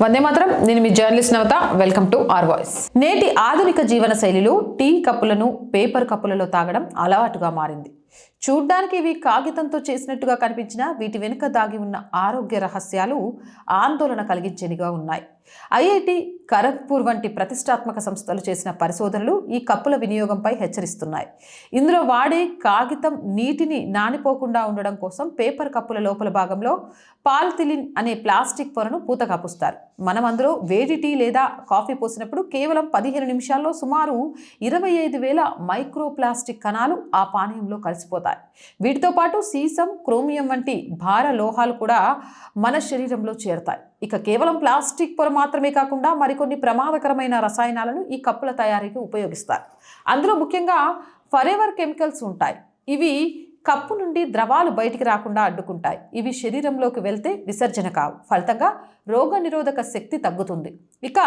వందే మాత్రం. నేను మీ journalist Navatha. Welcome to R voice. నేటి ఆధునిక జీవన శైలిలో టీ కప్పులను పేపర్ కప్పులలో తాగడం అలవాటుగా మారింది. చూడ్డానికి ఇవి కాగితంతో చేసినట్టుగా కనిపించినా వీటి వెనుక దాగి ఉన్న ఆరోగ్య రహస్యాలు ఆందోళన కలిగించేనిగా ఉన్నాయి. ఐఐటి ఖరగ్పూర్ వంటి ప్రతిష్టాత్మక సంస్థలు చేసిన పరిశోధనలు ఈ కప్పుల వినియోగంపై హెచ్చరిస్తున్నాయి. ఇందులో వాడే కాగితం నీటిని నానిపోకుండా ఉండడం కోసం పేపర్ కప్పుల లోపల భాగంలో పాల్థిలిన్ అనే ప్లాస్టిక్ పొరను పూత కప్పుస్తారు మనం అందులో వేడి టీ లేదా కాఫీ పోసినప్పుడు కేవలం పదిహేను నిమిషాల్లో సుమారు ఇరవై ఐదు వేల మైక్రో ప్లాస్టిక్ కణాలు ఆ పానీయంలో కలిసిపోతాయి. వీటితో పాటు సీసం క్రోమియం వంటి భార లోహాలు కూడా మన శరీరంలో చేరతాయి. ఇక కేవలం ప్లాస్టిక్ పొర మాత్రమే కాకుండా మరికొన్ని ప్రమాదకరమైన రసాయనాలను ఈ కప్పుల తయారీకి ఉపయోగిస్తారు. అందులో ముఖ్యంగా ఫరెవర్ కెమికల్స్ ఉంటాయి. ఇవి కప్పు నుండి ద్రవాలు బయటికి రాకుండా అడ్డుకుంటాయి. ఇవి శరీరంలోకి వెళ్తే విసర్జన కావు. ఫలితంగా రోగ నిరోధక శక్తి తగ్గుతుంది. ఇక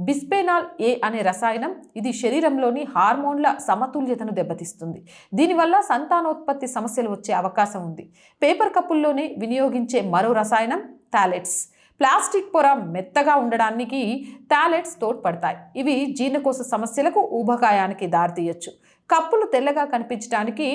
బిస్పెనాల్ ఏ అనే రసాయనం ఇది శరీరంలోని హార్మోన్ల సమతుల్యతను దెబ్బతీస్తుంది. దీనివల్ల సంతానోత్పత్తి సమస్యలు వచ్చే అవకాశం ఉంది. పేపర్ కప్పుల్లోనే వినియోగించే మరో రసాయనం టాలెట్స్ ప్లాస్టిక్ పొర మెత్తగా ఉండడానికి టాలెట్స్ తోడ్పడతాయి. ఇవి జీర్ణకోశ సమస్యలకు ఊబకాయానికి దారితీయచ్చు. కప్పులు తెల్లగా కనిపించడానికి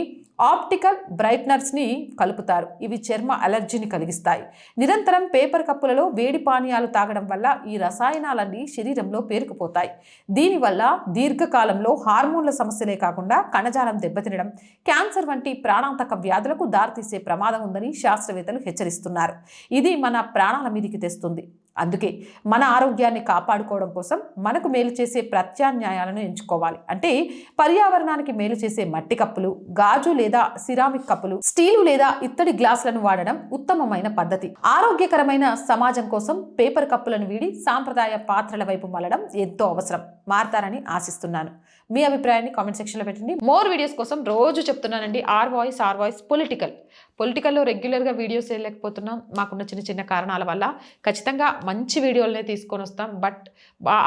ఆప్టికల్ బ్రైట్నర్స్ని కలుపుతారు. ఇవి చర్మ అలర్జీని కలిగిస్తాయి. నిరంతరం పేపర్ కప్పులలో వేడి పానీయాలు తాగడం వల్ల ఈ రసాయనాలన్నీ శరీరంలో పేరుకుపోతాయి. దీనివల్ల దీర్ఘకాలంలో హార్మోన్ల సమస్యలే కాకుండా కణజాలం దెబ్బతినడం క్యాన్సర్ వంటి ప్రాణాంతక వ్యాధులకు దారితీసే ప్రమాదం ఉందని శాస్త్రవేత్తలు హెచ్చరిస్తున్నారు. ఇది మన ప్రాణాల మీదికి తెస్తుంది. అందుకే మన ఆరోగ్యాన్ని కాపాడుకోవడం కోసం మనకు మేలు చేసే ప్రత్యామ్నాయాలను ఎంచుకోవాలి. అంటే పర్యావరణానికి మేలు చేసే మట్టి కప్పులు గాజు లేదా సిరామిక్ కప్పులు స్టీలు లేదా ఇత్తడి గ్లాసులను వాడడం ఉత్తమమైన పద్ధతి. ఆరోగ్యకరమైన సమాజం కోసం పేపర్ కప్పులను వీడి సాంప్రదాయ పాత్రల వైపు మళ్ళడం ఎంతో అవసరం. మారతారని ఆశిస్తున్నాను. మీ అభిప్రాయాన్ని కామెంట్ సెక్షన్లో పెట్టండి. మోర్ వీడియోస్ కోసం రోజు చెప్తున్నానండి R voice R voice political. పొలిటికల్లో రెగ్యులర్గా వీడియోస్ వేయలేకపోతున్నాం మాకున్న చిన్న చిన్న కారణాల వల్ల ఖచ్చితంగా మంచి వీడియోలనే తీసుకొని వస్తాం. బట్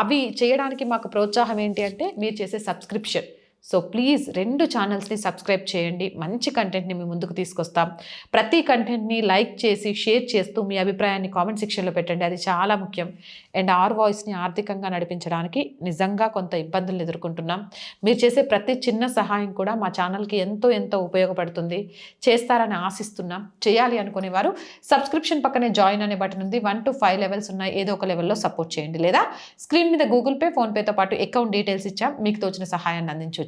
అవి చేయడానికి మాకు ప్రోత్సాహం ఏంటి అంటే మీరు చేసే సబ్స్క్రిప్షన్. సో ప్లీజ్ రెండు ఛానల్స్ని సబ్స్క్రైబ్ చేయండి. మంచి కంటెంట్ని మీ ముందుకు తీసుకొస్తాం. ప్రతి కంటెంట్ని లైక్ చేసి షేర్ చేస్తూ మీ అభిప్రాయాన్ని కామెంట్ సెక్షన్లో పెట్టండి. అది చాలా ముఖ్యం. అండ్ ఆర్ వాయిస్ని ఆర్థికంగా నడిపించడానికి నిజంగా కొంత ఇబ్బందులు ఎదుర్కొంటున్నాం. మీరు చేసే ప్రతి చిన్న సహాయం కూడా మా ఛానల్కి ఎంతో ఎంతో ఉపయోగపడుతుంది. చేస్తారని ఆశిస్తున్నాం. చేయాలి అనుకునే వారు సబ్స్క్రిప్షన్ పక్కనే జాయిన్ అనే బటన్ ఉంది. వన్ టు ఫైవ్ లెవెల్స్ ఉన్నాయి. ఏదో ఒక లెవెల్లో సపోర్ట్ చేయండి. లేదా స్క్రీన్ మీద గూగుల్ పే ఫోన్పేతో పాటు అకౌంట్ డీటెయిల్స్ ఇచ్చాం. మీకు తోచిన సహాయాన్ని అందించవచ్చు.